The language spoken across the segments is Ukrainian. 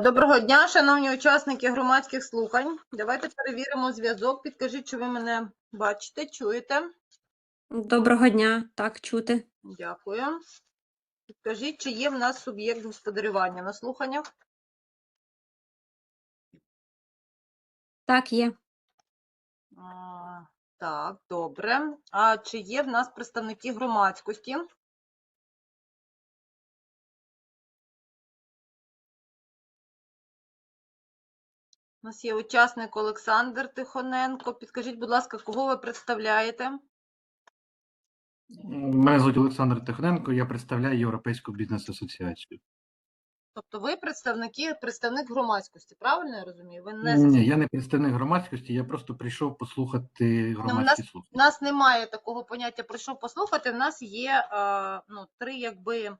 Доброго дня, шановні учасники громадських слухань. Давайте перевіримо зв'язок. Підкажіть, чи ви мене бачите, чуєте? Доброго дня, так чути. Дякую. Підкажіть, чи є в нас суб'єкт господарювання на слуханнях? Так, є. А, Так, добре. А чи є в нас представники громадськості? У нас є учасник Олександр Тихоненко. Підкажіть, будь ласка, кого ви представляєте? Мене звуть Олександр Тихоненко, я представляю Європейську бізнес-асоціацію. Тобто ви представники, представник громадськості, правильно я розумію? Ви не Ні, я не представник громадськості, я просто прийшов послухати громадські У нас немає такого поняття прийшов послухати. У нас є е, ну, три якби е,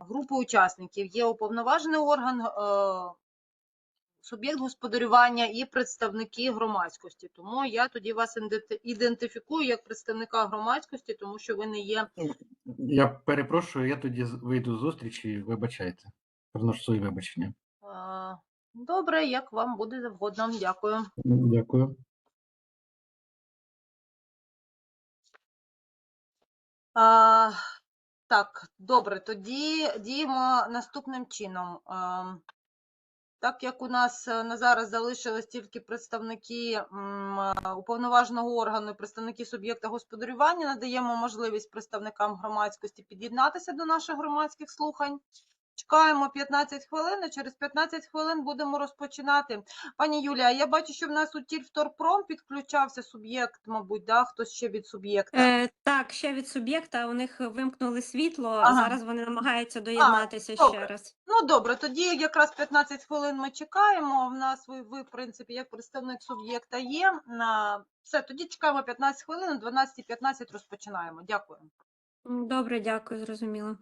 групи учасників. Є уповноважений орган, е, суб'єкт господарювання і представники громадськості. Тому я тоді вас ідентифікую як представника громадськості, тому що ви не є. Я перепрошую, я тоді вийду з зустрічі, вибачайте. Приношу свої вибачення. Добре, як вам буде завгодно. Дякую. Дякую. А, так, добре, тоді діємо наступним чином. Так як у нас е, на зараз залишились тільки представники е, уповноваженого органу, представники суб'єкта господарювання, надаємо можливість представникам громадськості під'єднатися до наших громадських слухань. Чекаємо 15 хвилин, і через 15 хвилин будемо розпочинати. Пані Юлія, я бачу, що в нас у Тільвторпром підключався суб'єкт, мабуть, да? хтось ще від суб'єкта. Е, так, ще від суб'єкта у них вимкнули світло, Ага. зараз вони намагаються доєднатися ще добре. раз. Ну добре, тоді якраз 15 хвилин ми чекаємо. В нас ви, ви в принципі, як представник суб'єкта є. На все, тоді чекаємо 15 хвилин, о 12.15 розпочинаємо. Дякую. Добре, дякую, зрозуміло.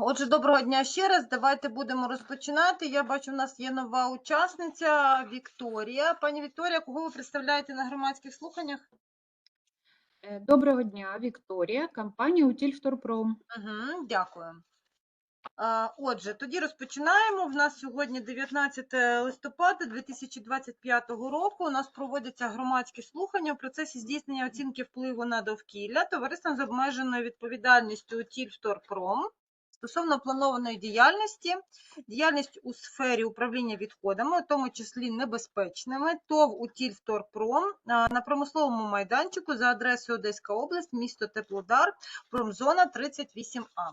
Отже, доброго дня ще раз. Давайте будемо розпочинати. Я бачу, у нас є нова учасниця Вікторія. Пані Вікторія, кого ви представляєте на громадських слуханнях? Е, Доброго дня, Вікторія, компанія Утільвторпром. Угу, дякую. Отже, тоді розпочинаємо. В нас сьогодні 19 листопада 2025 року. У нас проводяться громадські слухання у процесі здійснення оцінки впливу на довкілля товариством з обмеженою відповідальністю Утільвторпром стосовно планованої діяльності, діяльність у сфері управління відходами, у тому числі небезпечними, ТОВ Утільвторпром на промисловому майданчику за адресою Одеська область, місто Теплодар, промзона 38А.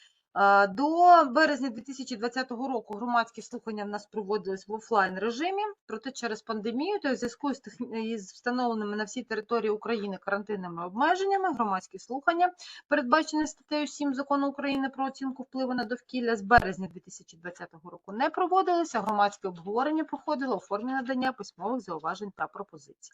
До березня 2020 року громадські слухання в нас проводились в офлайн режимі, проте через пандемію та в зв'язку з встановленими на всій території України карантинними обмеженнями громадські слухання, передбачені статтею 7 закону України про оцінку впливу на довкілля з березня 2020 року не проводилися. Громадське обговорення проходило у формі надання письмових зауважень та пропозицій.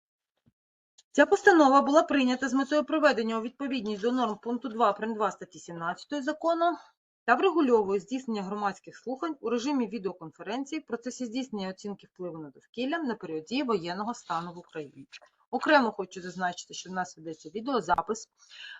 Ця постанова була прийнята з метою приведення у відповідність до норм пункту 2 прим. 2 статті 17 закону та врегульовує здійснення громадських слухань у режимі відеоконференції в процесі здійснення оцінки впливу на довкілля на період дії воєнного стану в Україні. Окремо хочу зазначити, що в нас ведеться відеозапис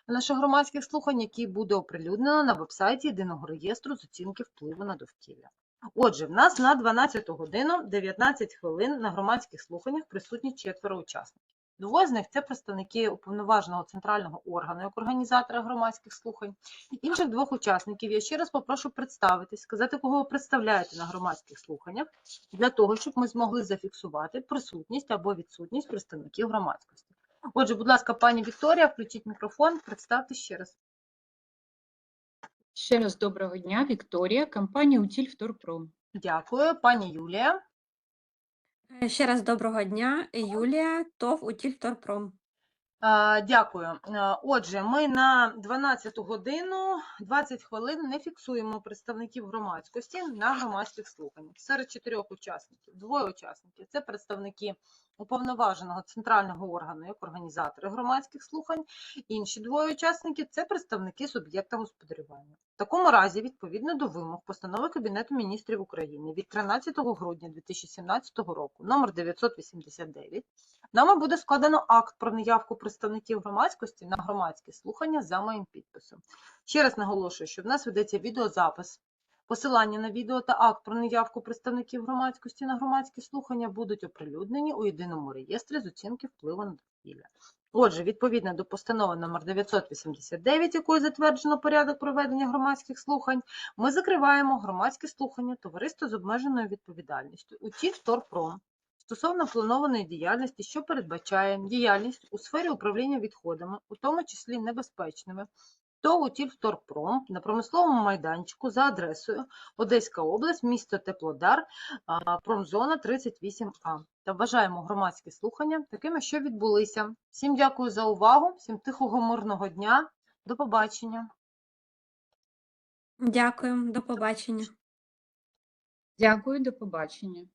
наших громадських слухань, який буде оприлюднено на вебсайті єдиного реєстру з оцінки впливу на довкілля. Отже, в нас на 12 годину 19 хвилин на громадських слуханнях присутні четверо учасників. Двоє з них це представники уповноваженого центрального органу як організатора громадських слухань. Інших двох учасників я ще раз попрошу представитись, сказати, кого ви представляєте на громадських слуханнях, для того, щоб ми змогли зафіксувати присутність або відсутність представників громадськості. Отже, будь ласка, пані Вікторія, включіть мікрофон, представте ще раз. Ще раз доброго дня, Вікторія, компанія Утільвторпром. Дякую, пані Юлія. Е, Ще раз доброго дня, Юлія, ТОВ Утільторпром. Дякую. Отже, ми на 12 годину 20 хвилин не фіксуємо представників громадськості на громадських слуханнях. Серед чотирьох учасників, двоє учасників це представники уповноваженого центрального органу як організатори громадських слухань. Інші двоє учасників це представники суб'єкта господарювання. В такому разі, відповідно до вимог постанови Кабінету міністрів України від 13 грудня 2017 року, номер 989, Нами буде складено акт про неявку представників громадськості на громадські слухання за моїм підписом. Ще раз наголошую, що в нас ведеться відеозапис. Посилання на відео та акт про неявку представників громадськості на громадські слухання будуть оприлюднені у єдиному реєстрі з оцінки впливу на довкілля. Отже, відповідно до постанови номер 989, якою затверджено порядок проведення громадських слухань, ми закриваємо громадські слухання товариства з обмеженою відповідальністю УТІ «Вторпром» стосовно планованої діяльності, що передбачає діяльність у сфері управління відходами, у тому числі небезпечними, то Утільвторпром на промисловому майданчику за адресою Одеська область, місто Теплодар, промзона 38А. та вважаємо громадські слухання такими, що відбулися. Всім дякую за увагу, всім тихого мирного дня. До побачення. Дякую, до побачення. Дякую, до побачення.